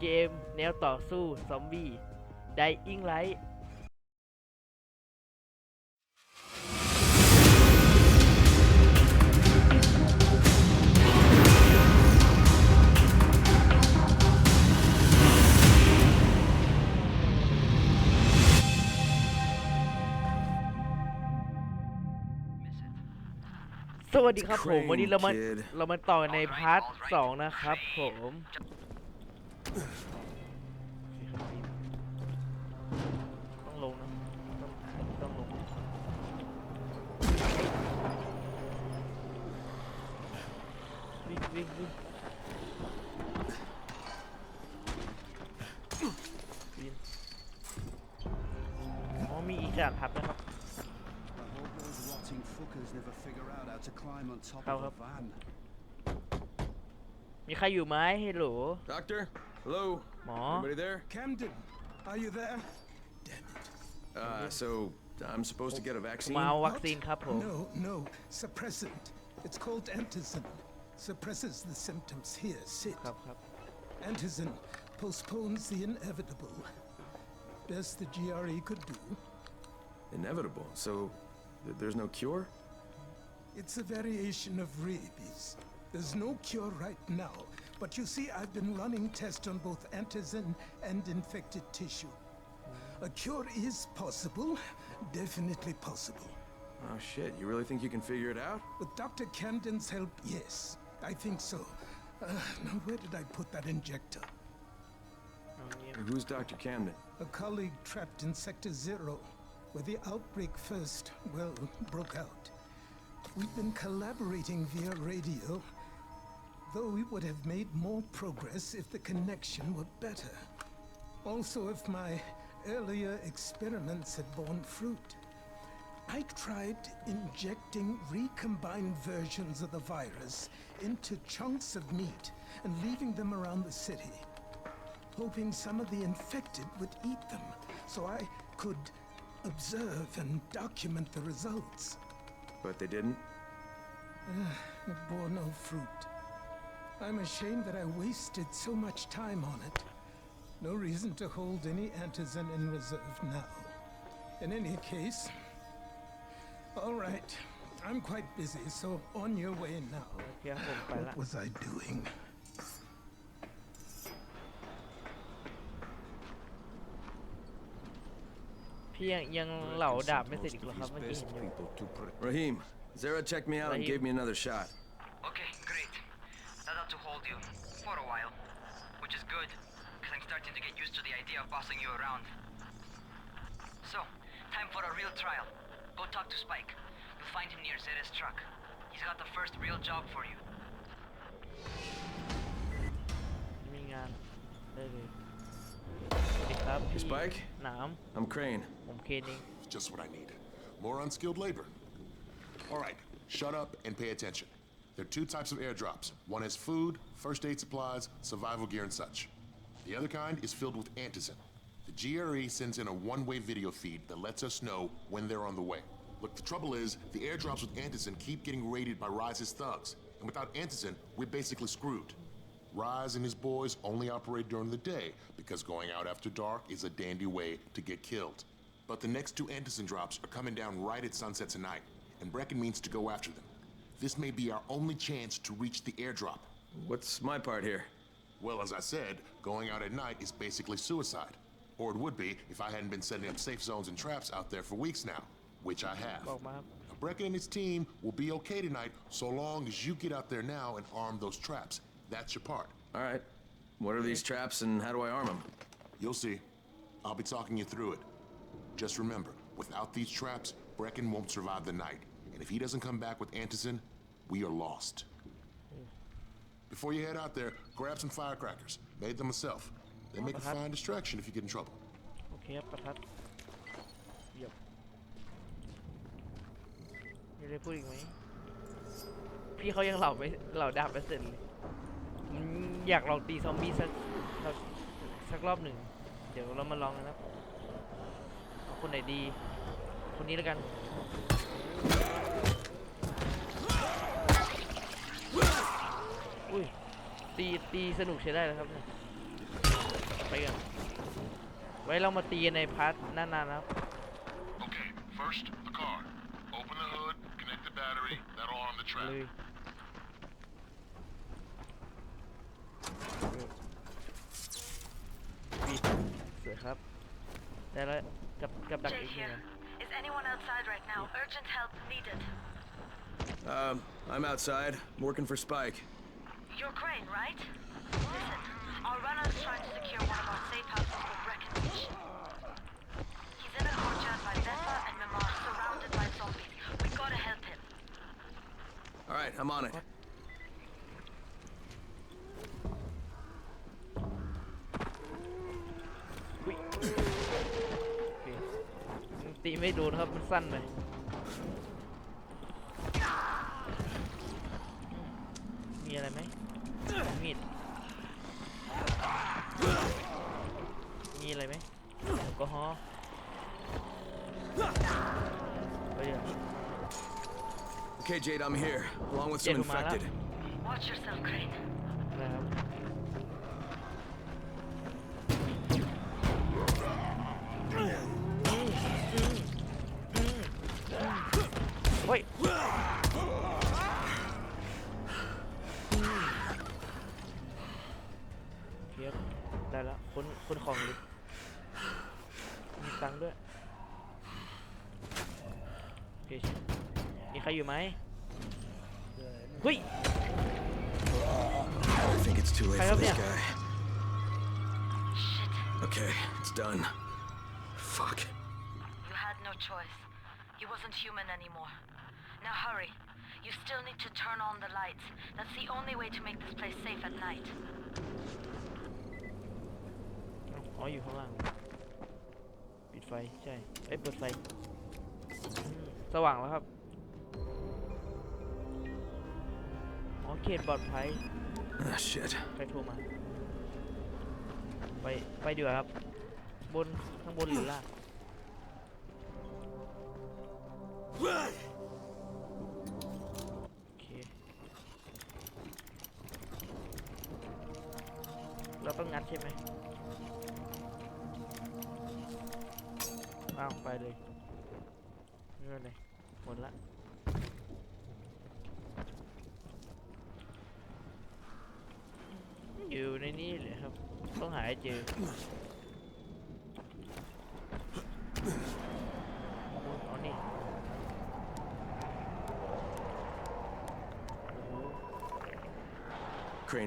เกม แนวต่อสู้ ซอมบี้ Dying Light สวัสดีครับผม วันนี้เรามา Kid เรามาต่อในพาร์ทสองนะครับผม ต้องลงนะต้องหาต้องลงวิ่งวิ่งวิ่งวิ่งอ๋อมีอีกด่านทับนะครับ I hope those rotting fuckers never figure out how to climb on top How of a up? van. มีใครอยู่ไหมเฮลโหล Doctor? Hello? Aw. Anybody there? Camden, are you there? Damn it. Uh, so I'm supposed to get a vaccine? Wow, vaccine couple. No, no, suppressant. It's called antizin. Suppresses the symptoms. Here, sit. Cup, cup. Antizin postpones the inevitable. Best the GRE could do. Inevitable. So th there's no cure? It's a variation of rabies. There's no cure right now, but you see, I've been running tests on both antizen and infected tissue. A cure is possible, definitely possible. Oh shit, you really think you can figure it out? With Dr. Camden's help, yes. I think so. Uh, now, where did I put that injector? Who's Dr. Camden? A colleague trapped in Sector Zero, where the outbreak first, well, broke out. We've been collaborating via radio though we would have made more progress if the connection were better. Also, if my earlier experiments had borne fruit. I tried injecting recombined versions of the virus into chunks of meat and leaving them around the city, hoping some of the infected would eat them so I could observe and document the results. But they didn't? Ah, it bore no fruit. I'm ashamed that I wasted so much time on it. No reason to hold any antizen in reserve now. In any case, all right. I'm quite busy, so on your way now. Yeah, what was I doing? Rahim, Zara checked me out and gave me another shot. of bossing you around. So, time for a real trial. Go talk to Spike. You'll find him near Zeda's truck. He's got the first real job for you. Give me a Hey, Spike? Nah. I'm Crane. I'm kidding. Just what I need. More unskilled labor. All right, shut up and pay attention. There are two types of airdrops. One is food, first aid supplies, survival gear, and such. The other kind is filled with antizin. The GRE sends in a one-way video feed that lets us know when they're on the way. Look, the trouble is, the airdrops with antizin keep getting raided by Rise's thugs. And without antizin, we're basically screwed. Rise and his boys only operate during the day because going out after dark is a dandy way to get killed. But the next two antizin drops are coming down right at sunset tonight, and Brecken means to go after them. This may be our only chance to reach the airdrop. What's my part here? Well, as I said, going out at night is basically suicide. Or it would be if I hadn't been setting up safe zones and traps out there for weeks now, which I have. Oh, man. Now, Brecken and his team will be okay tonight so long as you get out there now and arm those traps. That's your part. All right. What are these traps and how do I arm them? You'll see. I'll be talking you through it. Just remember, without these traps, Brecken won't survive the night. And if he doesn't come back with Antison, we are lost. Before you head out there, grab some firecrackers. Made them myself. They make a Uh-huh. fine distraction if you get in trouble. โอเคครับประทัดเยี่ยมมีอะไรพูดอีกไหมพี่เขายังเหล่าไม่เหล่าดาบไม่เสร็จเลยผมอยากลองตีซอมบี้สักสักสักรอบหนึ่ง เดี๋ยวเรามาลองกันครับเอาคนไหนดี คนนี้แล้วกัน อุ้ย ตีตีสนุกใช้ได้แล้วครับเนี่ยกันไว้เรามาตีกันในพาร์ทหน้าๆนะครับ Okay, first, the car. Open the hood, connect the battery, that'll arm the เล trap. ยปิดสวยครับได้แล้วกับกับดัก Jade อีกหนึ่ง here. อัน Is anyone outside right now? Urgent help needed. Um, I'm outside, working for Spike. You're Crane, right? Listen, our runner's trying to secure one of our safe houses for Breckenridge. He's in a courtyard by Vesa and Mimar, surrounded by zombies. We gotta help him. All right, I'm on it. อุ๊ยโอเคตีไม่โดนครับ มันสั้นไป Jade, I'm here, along with some Yeah, Humala. infected. Watch yourself, Crane. นะครับ เฮ้ย เทียบได้แล้วคนคนของเลยมีตังค์ด้วยโอเคมีใครอยู่ไหม done. Fuck. You had no choice. He wasn't human anymore. Now hurry. You still need to turn on the lights. That's the only way to make this place safe at night. อ๋ออยู่ข้างล่าง ปิดไฟ ใช่ เอ้ย เปิดไฟอืมสว่างแล้วครับ อ๋อ เขตปลอดภัย Ah, shit. ใครโทรมา ไป ไปดีกว่าครับ บนข้างบนหรือล่างโอเคเราต้องงัดใช่ไหมอ้าวไปเลยไม่เป็นไรหมดละอยู่ในนี้เลยครับ ต้องหาให้เจอ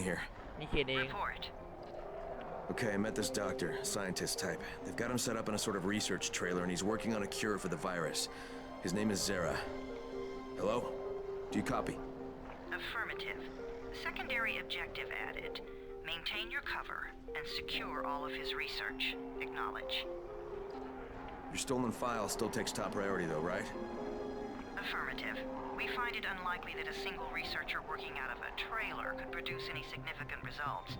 here. Kidding. Report. Okay, I met this doctor, scientist type. They've got him set up in a sort of research trailer, and he's working on a cure for the virus. His name is Zara. Hello? Do you copy? Affirmative. Secondary objective added. Maintain your cover and secure all of his research. Acknowledge. Your stolen file still takes top priority, though, right? Affirmative. We find it unlikely that a single researcher working out of a trailer could produce any significant results.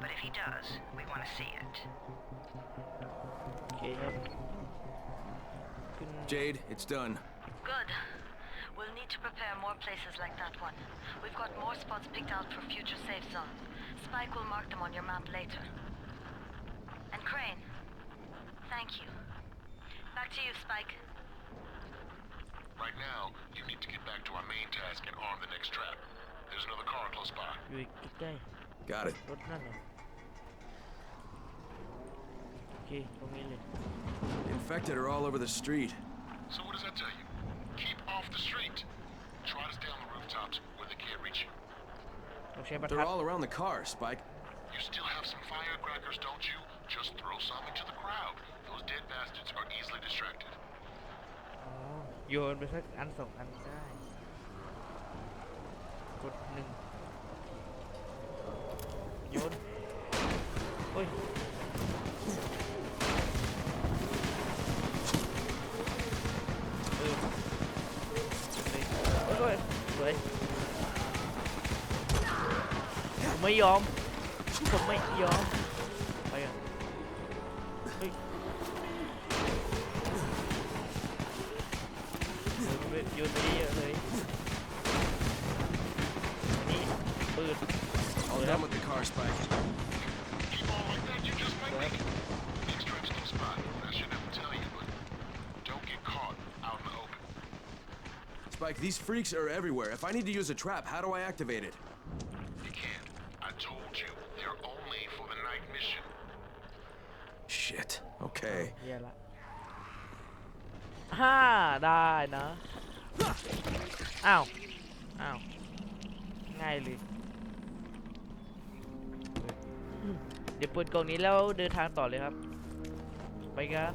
But if he does, we want to see it. Yep. Jade, it's done. Good. We'll need to prepare more places like that one. We've got more spots picked out for future safe zones. Spike will mark them on your map later. And Crane, thank you. Back to you, Spike. Right now, you need to get back to our main task and arm the next trap. There's another car close by. Okay. Got it. What number? Okay, the infected are all over the street. So what does that tell you? Keep off the street. Try to stay on the rooftops where they can't reach you. Okay, but They're all around the car, Spike. You still have some firecrackers, don't you? Just throw some into the crowd. Those dead bastards are easily distracted. โยนไปสักอันสองอันได้ กดหนึ่งโยนเฮ้ยเออเฮ้ยสวยผมไม่ยอม ผมไม่ยอม ไปอะเฮ้ย All done with the car, Spike. Spike, these freaks are everywhere. If I need to use a trap, how do I activate it? You can't. I told you, they're only for the night mission. Shit. Okay. เหี้ยละห้าได้นะ อ้าว อ้าว ง่ายเลยเดี๋ยวเปิดกล่องนี้แล้วเดินทางต่อเลยครับ ไปกัน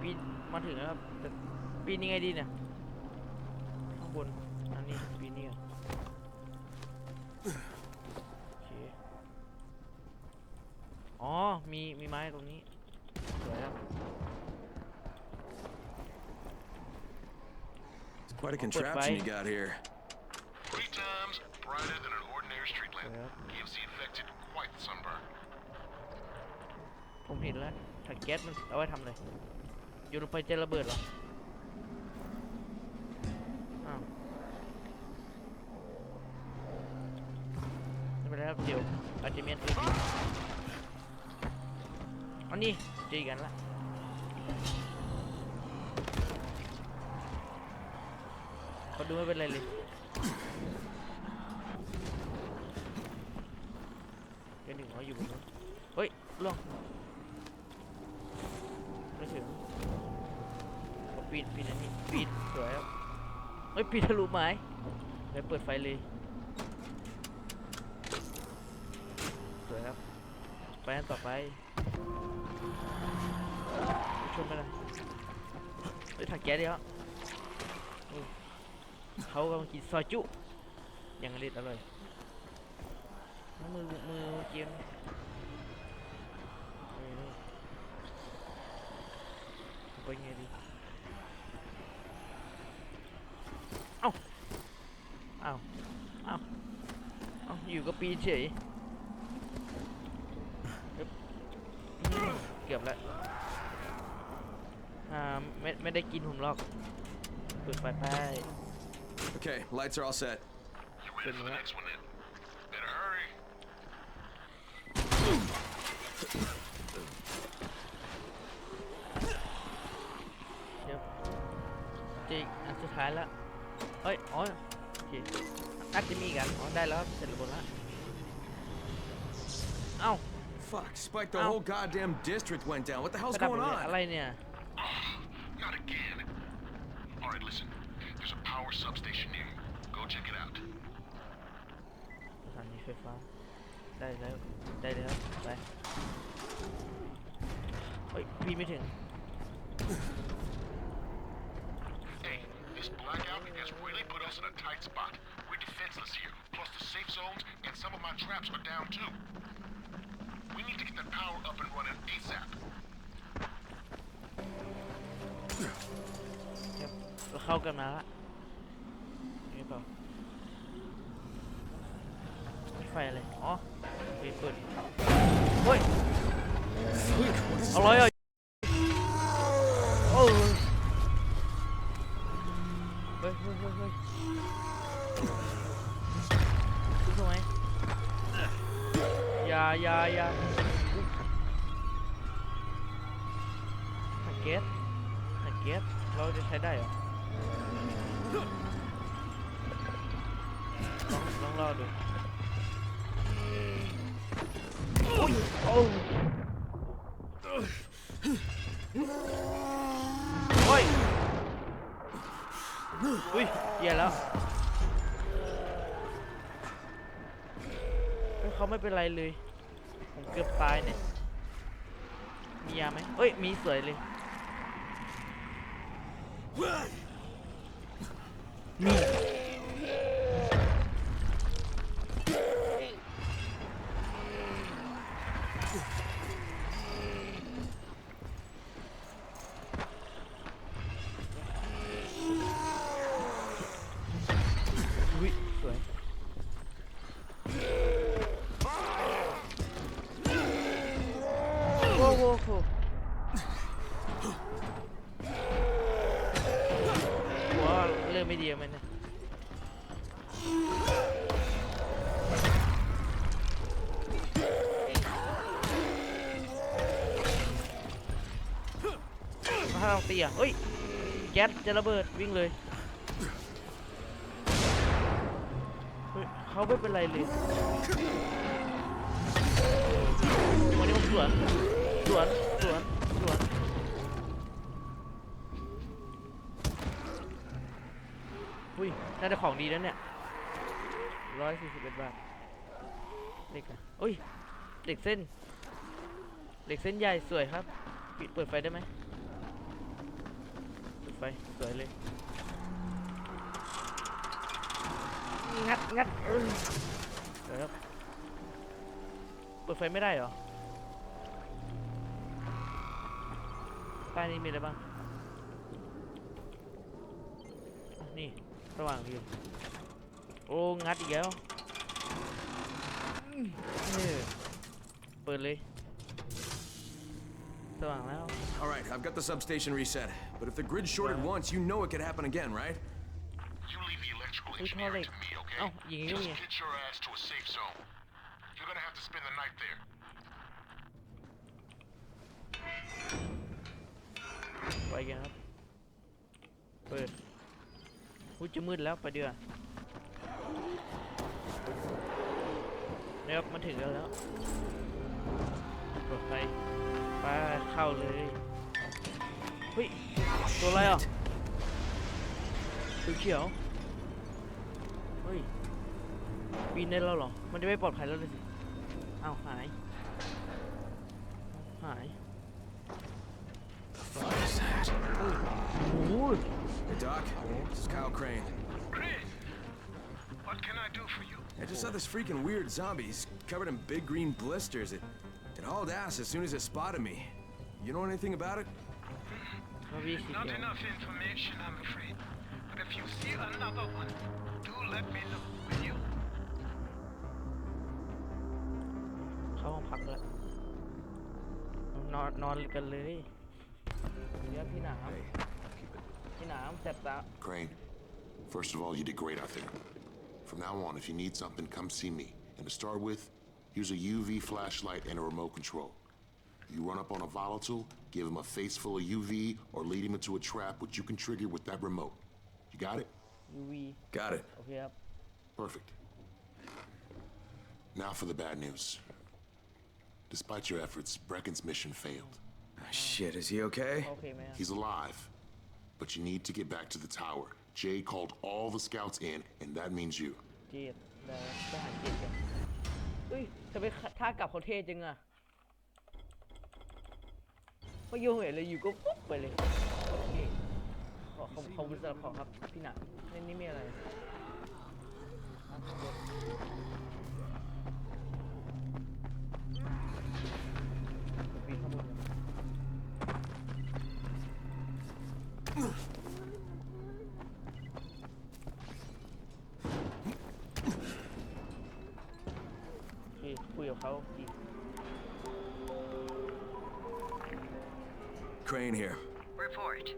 ปีนมาถึงแล้วครับแต่ปีนยังไงดีเนี่ยข้างบนอันนี้ปีนนี่อโอเคอ๋อ มี มีไม้ตรงนี้ สวยครับ It's quite a Put contraption you by- got here. Three times brighter than an ordinary street lamp. Yeah. Gives the infected quite the sunburn. ผมเห็นแล้วถังแก๊สมันเอาไว้ทำอะไรโยนลงไปจะระเบิดเหรออ้าวไม่เป็นไรครับเดี๋ยวอาจจะมีอันอื่นอีกอันนี้เจออีกอันละเขาดู ไม่เป็นไรเลยเดี๋ยวหนึ่งเขาอยู่บนนู้นเฮ้ยล่วงไม่ถึงเอาปีนปีนอันนี้ปีนสวยครับเฮ้ยปีนทะลุไม้ไปเปิดไฟเลยสวยครับไปอันต่อไปชนไปเลยเฮ้ยถังแก๊สเดียว เขากำลังกินซอยจุอย่างอร่อยอร่อยมือมือเกียนไปไงดีเอ้าเอ้าเอ้าเอ้าอยู่ก็ปีเฉยเกือบแล้วอ่าไม่ไม่ได้กินผมหรอกเปิดไฟไป Okay, lights are all set. You ready for the next one then? Better hurry. เดี๋ยวเจออีกอันสุดท้ายแล้ว เฮ้ย อ๋อโอเคน่าจะมีอีกัน อ๋อ ได้แล้วครับเสร็จระบบแล้ว เอ้า Fuck, Spike, the Ow. whole goddamn district went down. What the ก hell's ระดับ going เลยอะไร on? เนี่ย ไฟฟ้า ได้แล้ว ได้แล้ว ไป เฮ้ยปีนไม่ถึง Hey, this blackout has really put us in a tight spot. We're defenseless here. Plus the safe zones and some of my traps are down too. We need to get that power up and running ASAP. ครับเราเข้ากันมาละนี่เปล่า ไม่ไฟอะไรอ๋อไฟเปิดเฮ้ยเอาเลยอะโอ้ยเฮ้ยเฮ้ยเฮ้ยเฮ้ยดูทำไมยายาอย่าถังแก๊สถังแก๊สเราจะใช้ได้เหรอลองลองรอดู โอ้ยอุ้ยอุ้ยแล้วเฮ้ยเขาไม่เป็นไรเลย ผมเกือบตายเนี่ย มียาไหมเอ้ย มีสวยเลย มี ซี่เฮ้ยแก๊สจะระเบิดวิ่งเลยเขาไม่เป็นไรเลยวันนี้ผมสวนสวนสวนสวนอุ้ยน่าจะของดีแล้วเนี่ยร้อยสี่สิบเอ็ดบาทเหล็กอะเฮ้ยเหล็กเส้นเหล็กเส้นใหญ่สวยครับ ปิดเปิดไฟได้ไหม เปิดไฟสวยเลยงัดงัดเออเดี๋ยวครับเปิดไฟไม่ได้เหรอใต้นี้มีอะไรบ้างอะนี่สว่างดีโอ้งัดอีกแล้วอืมเออเปิดเลย สว่างแล้ว All right, I've got the substation reset. But if the grid shorted once, you know it could happen again, right? You leave the electrical Who's engineering calling? to me, okay? Oh, you can Just hear me. get your ass to a safe zone. You're gonna have to spend the night there. ไปกันครับ เปิดอุ้ยจะมืดแล้วไปเดือนะครับมาถึงกันแล้วเปิดไฟ ไปเข้าเลยเฮ้ยตัวอะไรอ่ะตัวเขียวเฮ้ยปีนได้แล้วเหรอ มันจะไม่ปลอดภัยแล้วเลยสิอ้าวหายหาย What is that? โอ้ย Hey, Doc. This is Kyle Crane. Chris, what can I do for you? I just saw this freaking weird zombie. He's covered in big green blisters. It, it hauled ass as soon as it spotted me. You know anything about it? มาวีสี Not เขียว enough information, I'm afraid. But if you see another one, do let me know, will you? เข้าห้องพักแล้ว นอนนอนกันเลยเดี๋ยวพี่หนามพี่หนามแสบตา Crane, first of all, you did great out there. From now on, if you need something, come see me. And to start with, Use a UV flashlight and a remote control. You run up on a volatile, give him a face full of UV, or lead him into a trap which you can trigger with that remote. You got it? UV. Got it. Okay, yep. Perfect. Now for the bad news. Despite your efforts, Brecken's mission failed. Oh, shit, is he okay? Okay, man. He's alive. But you need to get back to the tower. Jay called all the scouts in, and that means you. Dude, จียดได้ทหารเจียทำไมท่ากลับเขาเท่จังอะไม่โยงเห็นเลยอยู่ก็ปุ๊บไปเลยโอเคขอขอบขอบคุณสำหรับของครับพี่หนักนี่นี่มีอะไร Crane here. Report.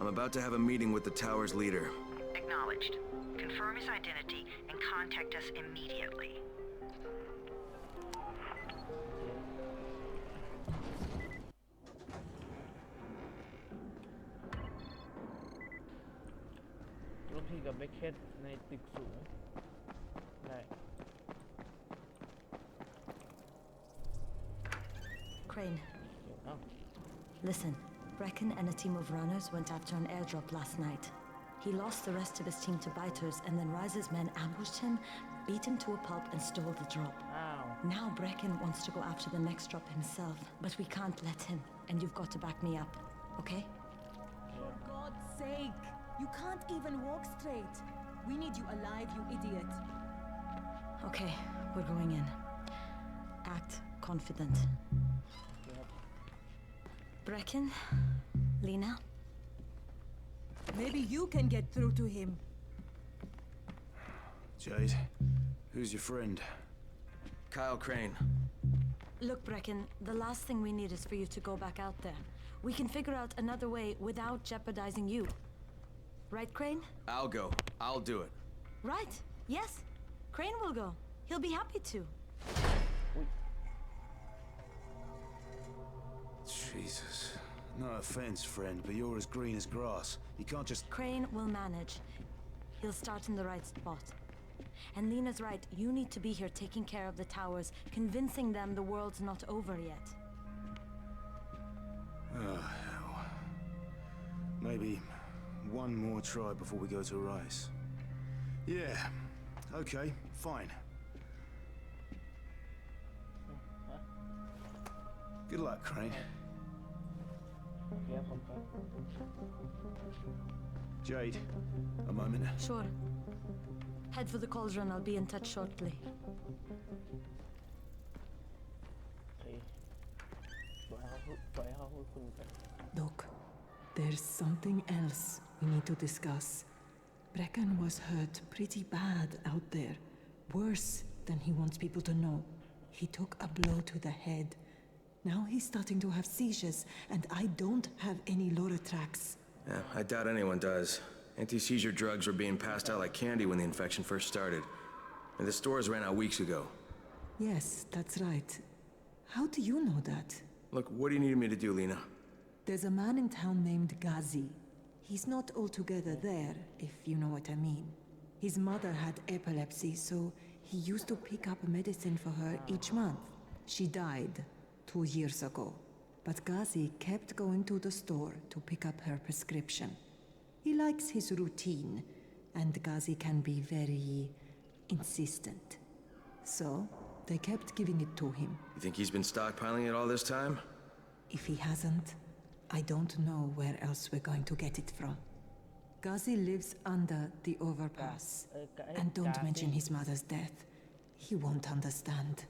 I'm about to have a meeting with the tower's leader. Acknowledged. Confirm his identity and contact us immediately. ठीक Listen, Brecken and a team of runners went after an airdrop last night. He lost the rest of his team to biters, and then Rise's men ambushed him, beat him to a pulp, and stole the drop. Wow. Now Brecken wants to go after the next drop himself, but we can't let him, and you've got to back me up, okay? For God's sake, you can't even walk straight. We need you alive, you idiot. Okay, we're going in. Act confident. Brecken, Lena, Maybe you can get through to him. Jade, who's your friend? Kyle Crane. look, Brecken, the last thing we need is for you to go back out there. We can figure out another way without jeopardizing you. Right, Crane? I'll go. I'll do it. Right. Yes. Crane will go. He'll be happy to. Jesus. No offense, friend, but you're as green as grass. You can't just. Crane will manage. He'll start in the right spot. And Lena's right. You need to be here taking care of the towers, convincing them the world's not over yet. Oh, hell. Maybe one more try before we go to Rice. Yeah, okay, fine. Good luck, Crane. Jade, a moment. Sure. Head for the cauldron. I'll be in touch shortly. Look, there's something else we need to discuss. Brecken was hurt pretty bad out there. Worse than he wants people to know. He took a blow to the head now he's starting to have seizures, and I don't have any Loratrax. Yeah, I doubt anyone does. Anti-seizure drugs were being passed out like candy when the infection first started. And the stores ran out weeks ago. Yes, that's right. How do you know that? Look, what do you need me to do, Lena? There's a man in town named Ghazi. He's not altogether there, if you know what I mean. His mother had epilepsy, so he used to pick up medicine for her each month. She died two years ago, but Ghazi kept going to the store to pick up her prescription. He likes his routine, and Ghazi can be very insistent. So, they kept giving it to him. You think he's been stockpiling it all this time? If he hasn't, I don't know where else we're going to get it from. Ghazi lives under the overpass. Uh, Ga- And don't Ghazi. mention his mother's death. He won't understand.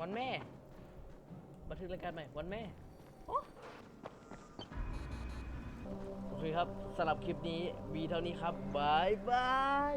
วันแม่ บันทึกรายการใหม่ วันแม่โอ้โอเคครับสำหรับคลิปนี้มีเท่านี้ครับบายบาย